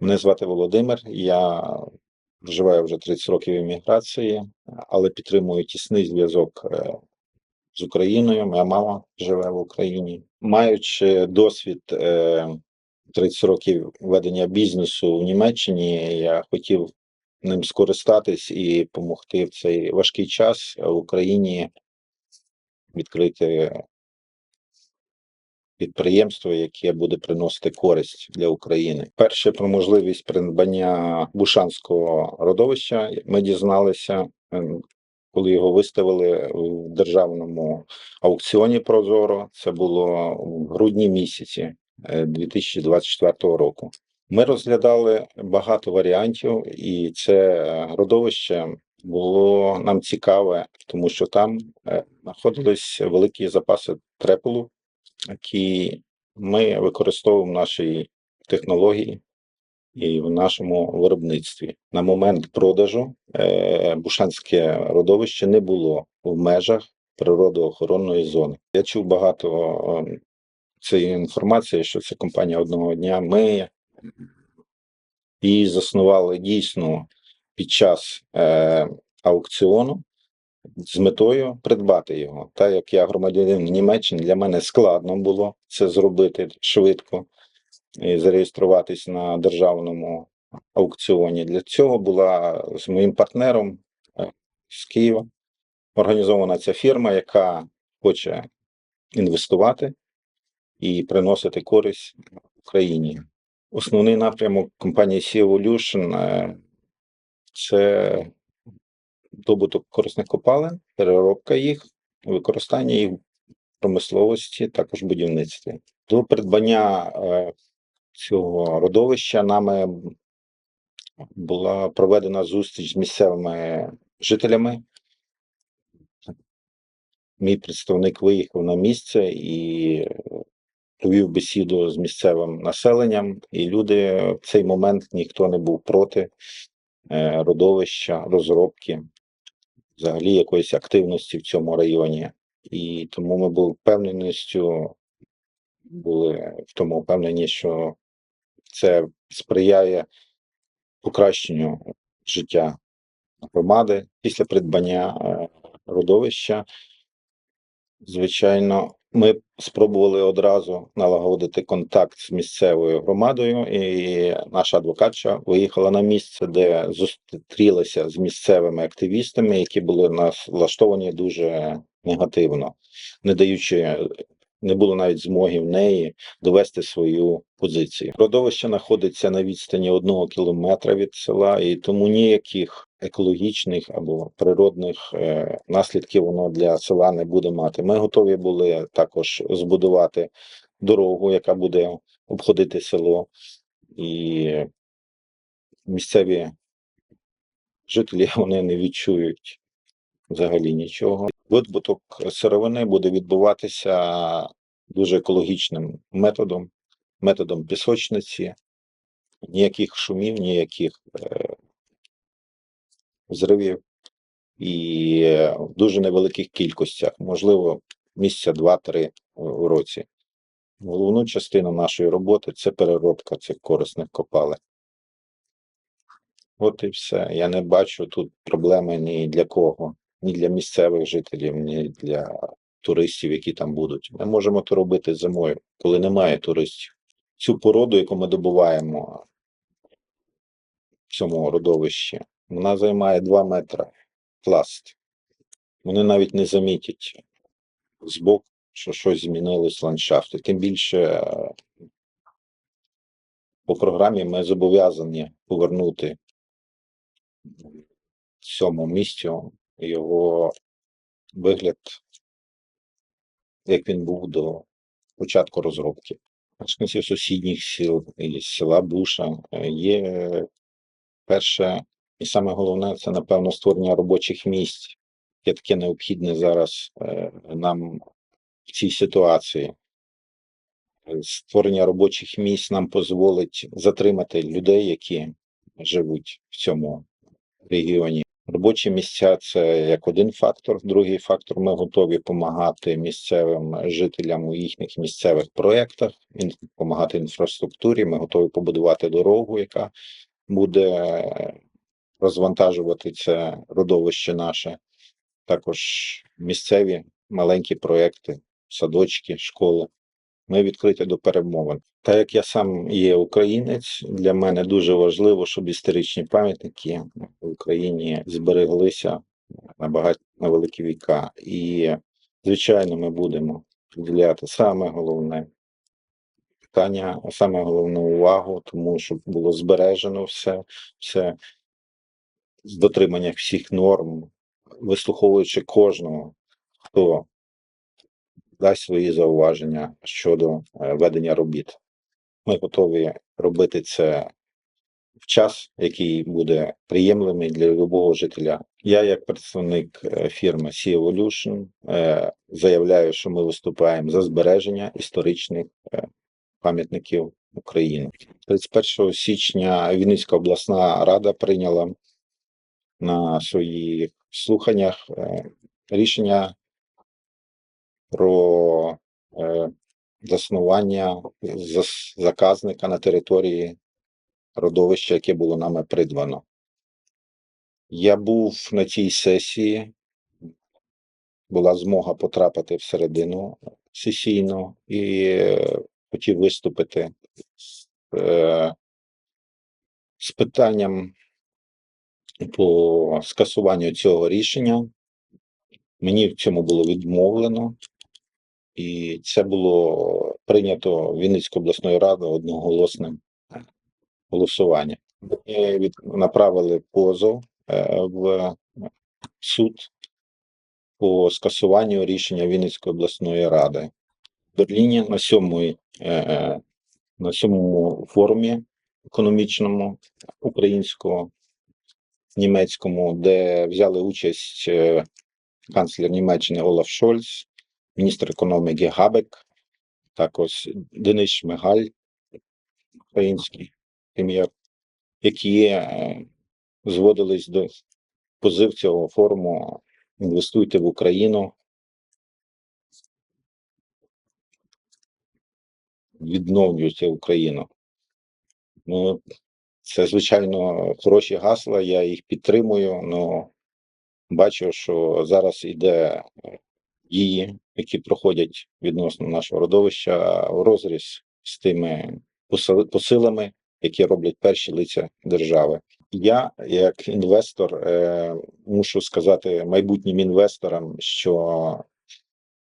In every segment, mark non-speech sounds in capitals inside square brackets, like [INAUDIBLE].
Мене звати Володимир. Я проживаю вже 30 років в еміграції, але підтримую тісний зв'язок е, з Україною. Моя мама живе в Україні. Маючи досвід е, 30 років ведення бізнесу в Німеччині, я хотів ним скористатись і допомогти в цей важкий час в Україні відкрити підприємство, яке буде приносити користь для України. Перше про можливість придбання Бушанського родовища ми дізналися, ем, коли його виставили в державному аукціоні Прозоро. Це було в грудні місяці е, 2024 року. Ми розглядали багато варіантів, і це е, родовище було нам цікаве, тому що там е, знаходились великі запаси трепелу, які ми використовуємо в нашій технології і в нашому виробництві. На момент продажу е, Бушанське родовище не було в межах природоохоронної зони. Я чув багато цієї інформації, що це компанія одного дня. Ми її заснували дійсно під час е, аукціону з метою придбати його. Так як я громадянин Німеччини, для мене складно було це зробити швидко і зареєструватись на державному аукціоні. Для цього була з моїм партнером е, з Києва організована ця фірма, яка хоче інвестувати і приносити користь Україні. Основний напрямок компанії Sea Evolution е, це добуток корисних копалин, переробка їх, використання їх в промисловості, також будівництві. До придбання е, цього родовища нами була проведена зустріч з місцевими жителями. Мій представник виїхав на місце і провів бесіду з місцевим населенням, і люди в цей момент ніхто не був проти е, родовища, розробки, взагалі якоїсь активності в цьому районі. І тому ми були впевненістю, були в тому впевнені, що це сприяє покращенню життя громади після придбання е, родовища. Звичайно, ми спробували одразу налагодити контакт з місцевою громадою, і наша адвокатша виїхала на місце, де зустрілася з місцевими активістами, які були налаштовані дуже негативно, не даючи, не було навіть змоги в неї довести свою позицію. Родовище знаходиться на відстані одного кілометра від села, і тому ніяких екологічних або природних е, наслідків воно для села не буде мати. Ми готові були також збудувати дорогу, яка буде обходити село, і місцеві жителі [LAUGHS] вони не відчують взагалі нічого. Видобуток сировини буде відбуватися дуже екологічним методом, методом пісочниці, ніяких шумів, ніяких е, зривів і е, в дуже невеликих кількостях, можливо, місяця два-три в році. Головну частину нашої роботи це переробка цих корисних копалин. От і все. Я не бачу тут проблеми ні для кого, ні для місцевих жителів, ні для туристів, які там будуть. Ми можемо це робити зимою, коли немає туристів. Цю породу, яку ми добуваємо в цьому родовищі, вона займає 2 метри пласт. Вони навіть не замітять збоку, що щось змінилось в ландшафті. Тим більше по програмі ми зобов'язані повернути цьому місцю його вигляд, як він був до початку розробки. Мешканців сусідніх сіл і села Буша е, є перше, і саме головне це, напевно, створення робочих місць, яке таке необхідне зараз е, нам в цій ситуації. Е, Створення робочих місць нам дозволить затримати людей, які живуть в цьому регіоні. Робочі місця це як один фактор. Другий фактор ми готові допомагати місцевим жителям у їхніх місцевих проєктах, допомагати інфраструктурі. Ми готові побудувати дорогу, яка буде розвантажувати це родовище наше. Також місцеві маленькі проєкти, садочки, школи. Ми відкриті до перемовин. Так як я сам є українець, для мене дуже важливо, щоб історичні пам'ятники Україні збереглися на на великі віка. І, звичайно, ми будемо приділяти саме головне питання, саме головну увагу, тому щоб було збережено все, все з дотримання всіх норм, вислуховуючи кожного, хто дасть свої зауваження щодо е, ведення робіт. Ми готові робити це в час, який буде приємливий для любого жителя. Я, як представник е, фірми Sea Evolution, е, заявляю, що ми виступаємо за збереження історичних е, пам'ятників України. 31 січня Вінницька обласна рада прийняла на своїх слуханнях рішення про заснування зас- заказника на території родовища, яке було нами придбано. Я був на цій сесії, була змога потрапити всередину сесійну і е, хотів виступити з, е, з питанням по скасуванню цього рішення. Мені в цьому було відмовлено, і це було прийнято Вінницькою обласною радою одноголосним голосуванням. Ми від, направили позов е, в суд по скасуванню рішення Вінницької обласної ради. В Берліні на сьомій, е, на сьомому форумі економічному українського німецькому, де взяли участь е, канцлер Німеччини Олаф Шольц, міністр економіки Габек, також Денис Шмигаль, український прем'єр, які е, зводились до позив цього форуму інвестуйте в Україну. Відновлюйте Україну. Ну, це, звичайно, хороші гасла, я їх підтримую, але бачу, що зараз іде е, дії, які проходять відносно нашого родовища розріз з тими посилами, які роблять перші лиця держави. Я, як інвестор, е, мушу сказати майбутнім інвесторам, що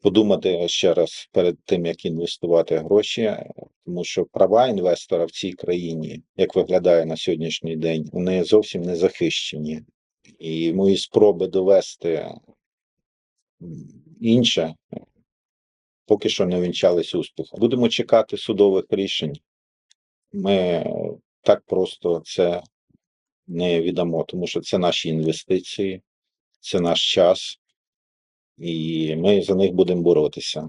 подумати ще раз перед тим, як інвестувати гроші, тому що права інвестора в цій країні, як виглядає на сьогоднішній день, вони зовсім не захищені. І мої спроби довести інше поки що не вінчались успіхом. Будемо чекати судових рішень. Ми так просто це не віддамо, тому що це наші інвестиції, це наш час, і ми за них будемо боротися.